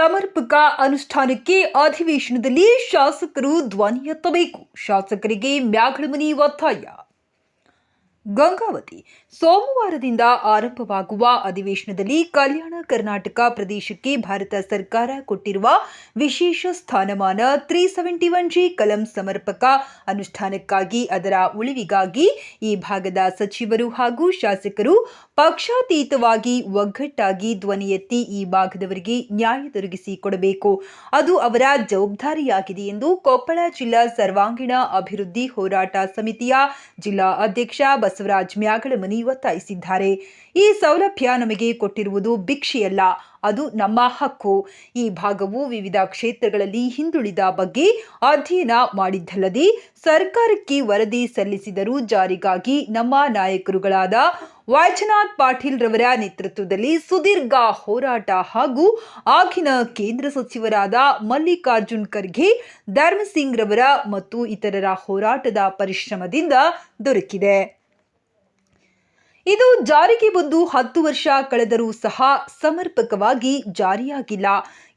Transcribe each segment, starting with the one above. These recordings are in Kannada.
ಸಮರ್ಪಕ ಅನುಷ್ಠಾನಕ್ಕೆ ಅಧಿವೇಶನದಲ್ಲಿ ಶಾಸಕರು ಧ್ವನಿ ಎತ್ತಬೇಕು ಶಾಸಕರಿಗೆ ಮ್ಯಾಗಳಮನಿ ಒತ್ತಾಯ. ಗಂಗಾವತಿ. ಸೋಮವಾರದಿಂದ ಆರಂಭವಾಗುವ ಅಧಿವೇಶನದಲ್ಲಿ ಕಲ್ಯಾಣ ಕರ್ನಾಟಕ ಪ್ರದೇಶಕ್ಕೆ ಭಾರತ ಸರ್ಕಾರ ಕೊಟ್ಟಿರುವ ವಿಶೇಷ ಸ್ಥಾನಮಾನ ತ್ರೀ ಸೆವೆಂಟಿ ಒನ್ ಜಿ ಕಲಂ ಸಮರ್ಪಕ ಅನುಷ್ಠಾನಕ್ಕಾಗಿ ಅದರ ಉಳಿವಿಗಾಗಿ ಈ ಭಾಗದ ಸಚಿವರು ಹಾಗೂ ಶಾಸಕರು ಪಕ್ಷಾತೀತವಾಗಿ ಒಗ್ಗಟ್ಟಾಗಿ ಧ್ವನಿ ಎತ್ತಿ ಈ ಭಾಗದವರಿಗೆ ನ್ಯಾಯ ದೊರಕಿಸಿ ಕೊಡಬೇಕು. ಅದು ಅವರ ಜವಾಬ್ದಾರಿಯಾಗಿದೆ ಎಂದು ಕೊಪ್ಪಳ ಜಿಲ್ಲಾ ಸರ್ವಾಂಗೀಣ ಅಭಿವೃದ್ಧಿ ಹೋರಾಟ ಸಮಿತಿಯ ಜಿಲ್ಲಾ ಅಧ್ಯಕ್ಷ ಬಸವರಾಜ್ ಮ್ಯಾಗಳಮನಿ ಒತ್ತಾಯಿಸಿದ್ದಾರೆ. ಈ ಸೌಲಭ್ಯ ನಮಗೆ ಕೊಟ್ಟಿರುವುದು ಭಿಕ್ಷೆಯಲ್ಲ, ಅದು ನಮ್ಮ ಹಕ್ಕು. ಈ ಭಾಗವು ವಿವಿಧ ಕ್ಷೇತ್ರಗಳಲ್ಲಿ ಹಿಂದುಳಿದ ಬಗ್ಗೆ ಅಧ್ಯಯನ ಮಾಡಿದ್ದಲ್ಲದೆ, ಸರ್ಕಾರಕ್ಕೆ ವರದಿ ಸಲ್ಲಿಸಿದರೂ ಜಾರಿಗಾಗಿ ನಮ್ಮ ನಾಯಕರುಗಳಾದ ವೈಜನಾಥ್ ಪಾಟೀಲ್ ರವರ ನೇತೃತ್ವದಲ್ಲಿ ಸುದೀರ್ಘ ಹೋರಾಟ ಹಾಗೂ ಆಗಿನ ಕೇಂದ್ರ ಸಚಿವರಾದ ಮಲ್ಲಿಕಾರ್ಜುನ್ ಖರ್ಗೆ, ಧರ್ಮಸಿಂಗ್ ರವರ ಮತ್ತು ಇತರರ ಹೋರಾಟದ ಪರಿಶ್ರಮದಿಂದ ದೊರಕಿದೆ. ಇದು ಜಾರಿಗೆ ಬಂದು ಹತ್ತು ವರ್ಷ ಕಳೆದರೂ ಸಹ ಸಮರ್ಪಕವಾಗಿ ಜಾರಿಯಾಗಿಲ್ಲ.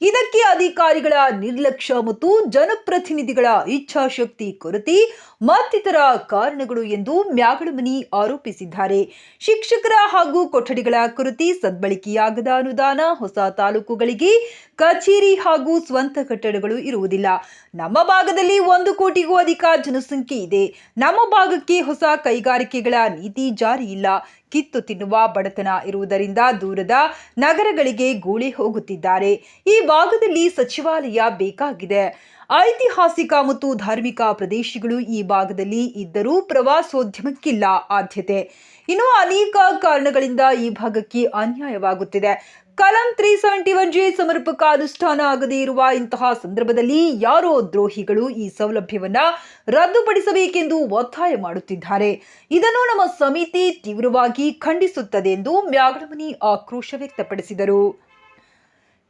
ಇದಕ್ಕೆ ಅಧಿಕಾರಿಗಳ ನಿರ್ಲಕ್ಷ್ಯ ಮತ್ತು ಜನಪ್ರತಿನಿಧಿಗಳ ಇಚ್ಛಾಶಕ್ತಿ ಕೊರತೆ, ಮತ್ತಿತರ ಕಾರಣಗಳು ಎಂದು ಮ್ಯಾಗಳಮನಿ ಆರೋಪಿಸಿದ್ದಾರೆ. ಶಿಕ್ಷಕರ ಹಾಗೂ ಕೊಠಡಿಗಳ ಕೊರತೆ ಸದ್ಬಳಕೆಯಾಗದ ಅನುದಾನ, ಹೊಸ ತಾಲೂಕುಗಳಿಗೆ ಕಚೇರಿ ಹಾಗೂ ಸ್ವಂತ ಕಟ್ಟಡಗಳು ಇರುವುದಿಲ್ಲ. ನಮ್ಮ ಭಾಗದಲ್ಲಿ ಒಂದು ಕೋಟಿಗೂ ಅಧಿಕ ಜನಸಂಖ್ಯೆ ಇದೆ. ನಮ್ಮ ಭಾಗಕ್ಕೆ ಹೊಸ ಕೈಗಾರಿಕೆಗಳ ನೀತಿ ಜಾರಿ ಇಲ್ಲ. ಕಿತ್ತು ತಿನ್ನುವ ಬಡತನ ಇರುವುದರಿಂದ ದೂರದ ನಗರಗಳಿಗೆ ಗೂಳಿ ಹೋಗುತ್ತಿದ್ದಾರೆ. ಈ ಭಾಗದಲ್ಲಿ ಸಚಿವಾಲಯ ಬೇಕಾಗಿದೆ. ಐತಿಹಾಸಿಕ ಮತ್ತು ಧಾರ್ಮಿಕ ಪ್ರದೇಶಗಳು ಈ ಭಾಗದಲ್ಲಿ ಇದ್ದರೂ ಪ್ರವಾಸೋದ್ಯಮಕ್ಕಿಲ್ಲ ಆದ್ಯತೆ. ಇನ್ನು ಅನೇಕ ಕಾರಣಗಳಿಂದ ಈ ಭಾಗಕ್ಕೆ ಅನ್ಯಾಯವಾಗುತ್ತಿದೆ. ಕಲಂ ತ್ರೀ ಸೆವೆಂಟಿ ಒನ್ ಜಿ ಸಮರ್ಪಕ ಅನುಷ್ಠಾನ ಆಗದೇ ಇರುವ ಇಂತಹ ಸಂದರ್ಭದಲ್ಲಿ ಯಾರೋ ದ್ರೋಹಿಗಳು ಈ ಸೌಲಭ್ಯವನ್ನ ರದ್ದುಪಡಿಸಬೇಕೆಂದು ಒತ್ತಾಯ ಮಾಡುತ್ತಿದ್ದಾರೆ. ಇದನ್ನು ನಮ್ಮ ಸಮಿತಿ ತೀವ್ರವಾಗಿ ಖಂಡಿಸುತ್ತದೆ ಎಂದು ಮ್ಯಾಗಡಮನಿ ಆಕ್ರೋಶ ವ್ಯಕ್ತಪಡಿಸಿದರು.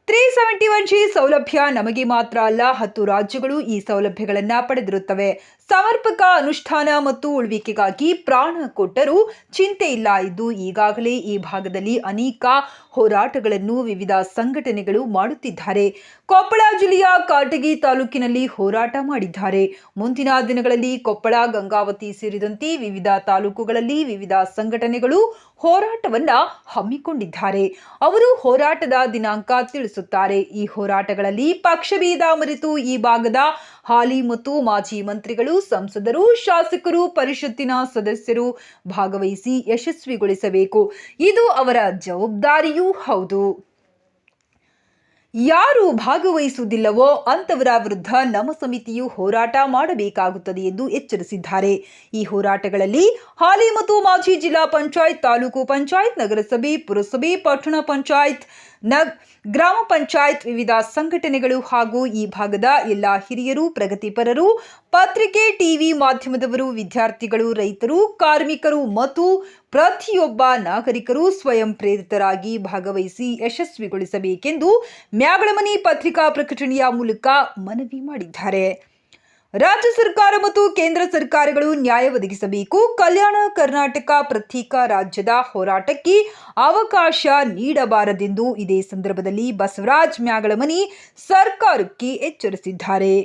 ತ್ರೀ ಸೆವೆಂಟಿ ಒನ್ ಜಿ ಸೌಲಭ್ಯ ನಮಗೆ ಮಾತ್ರ ಅಲ್ಲ ಹತ್ತು ರಾಜ್ಯಗಳು ಈ ಸೌಲಭ್ಯಗಳನ್ನು ಪಡೆದಿರುತ್ತವೆ. ಸಮರ್ಪಕ ಅನುಷ್ಠಾನ ಮತ್ತು ಉಳ್ವಿಕೆಗಾಗಿ ಪ್ರಾಣ ಕೊಟ್ಟರೂ ಚಿಂತೆ ಇಲ್ಲ ಇದ್ದು ಈಗಾಗಲೇ ಈ ಭಾಗದಲ್ಲಿ ಅನೇಕ ಹೋರಾಟಗಳನ್ನು ವಿವಿಧ ಸಂಘಟನೆಗಳು ಮಾಡುತ್ತಿದ್ದಾರೆ. ಕೊಪ್ಪಳ ಜಿಲ್ಲೆಯ ಕಾಟಗಿ ತಾಲೂಕಿನಲ್ಲಿ ಹೋರಾಟ ಮಾಡಿದ್ದಾರೆ. ಮುಂದಿನ ದಿನಗಳಲ್ಲಿ ಕೊಪ್ಪಳ, ಗಂಗಾವತಿ ಸೇರಿದಂತೆ ವಿವಿಧ ತಾಲೂಕುಗಳಲ್ಲಿ ವಿವಿಧ ಸಂಘಟನೆಗಳು ಹೋರಾಟವನ್ನ ಹಮ್ಮಿಕೊಂಡಿದ್ದಾರೆ. ಅವರು ಹೋರಾಟದ ದಿನಾಂಕ ತಿಳಿಸುತ್ತಾರೆ. ಈ ಹೋರಾಟಗಳಲ್ಲಿ ಪಕ್ಷಭೇದ ಮರೆತು ಈ ಭಾಗದ ಹಾಲಿ ಮತ್ತು ಮಾಜಿ ಮಂತ್ರಿಗಳು ಸಂಸದರು ಶಾಸಕರು ಪರಿಷತ್ತಿನ ಸದಸ್ಯರು ಭಾಗವಹಿಸಿ ಯಶಸ್ವಿಗೊಳಿಸಬೇಕು. ಇದು ಅವರ ಜವಾಬ್ದಾರಿಯೂ ಹೌದು. ಯಾರು ಭಾಗವಹಿಸುವುದಿಲ್ಲವೋ ಅಂತವರ ವಿರುದ್ಧ ನಮ್ಮ ಸಮಿತಿಯು ಹೋರಾಟ ಮಾಡಬೇಕಾಗುತ್ತದೆ ಎಂದು ಎಚ್ಚರಿಸಿದ್ದಾರೆ. ಈ ಹೋರಾಟಗಳಲ್ಲಿ ಹಾಲಿ ಮತ್ತು ಮಾಜಿ ಜಿಲ್ಲಾ ಪಂಚಾಯತ್, ತಾಲೂಕು ಪಂಚಾಯತ್, ನಗರಸಭೆ, ಪುರಸಭೆ, ಪಟ್ಟಣ ಪಂಚಾಯತ್, ನಗ್, ಗ್ರಾಮ ಪಂಚಾಯತ್ ವಿವಿಧ ಸಂಘಟನೆಗಳು ಹಾಗೂ ಈ ಭಾಗದ ಎಲ್ಲ ಹಿರಿಯರು, ಪ್ರಗತಿಪರರು, ಪತ್ರಿಕೆ, ಟಿವಿ ಮಾಧ್ಯಮದವರು, ವಿದ್ಯಾರ್ಥಿಗಳು, ರೈತರು, ಕಾರ್ಮಿಕರು ಮತ್ತು ಪ್ರತಿಯೊಬ್ಬ ನಾಗರಿಕರು ಸ್ವಯಂ ಪ್ರೇರಿತರಾಗಿ ಭಾಗವಹಿಸಿ ಯಶಸ್ವಿಗೊಳಿಸಬೇಕೆಂದು ಮ್ಯಾಗಳಮನಿ ಪತ್ರಿಕಾ ಪ್ರಕಟಣೆಯ ಮೂಲಕ ಮನವಿ ಮಾಡಿದ್ದಾರೆ. ರಾಜ್ಯ ಸರ್ಕಾರ ಮತ್ತು ಕೇಂದ್ರ ಸರ್ಕಾರಗಳು ನ್ಯಾಯ ಒದಗಿಸಬೇಕು. ಕಲ್ಯಾಣ ಕರ್ನಾಟಕ ಪ್ರತ್ಯೇಕ ರಾಜ್ಯದ ಹೋರಾಟಕ್ಕೆ ಅವಕಾಶ ನೀಡಬಾರದೆಂದು ಇದೇ ಸಂದರ್ಭದಲ್ಲಿ ಬಸವರಾಜ್ ಮ್ಯಾಗಳಮನಿ ಸರ್ಕಾರಕ್ಕೆ ಎಚ್ಚರಿಸಿದ್ದಾರೆ.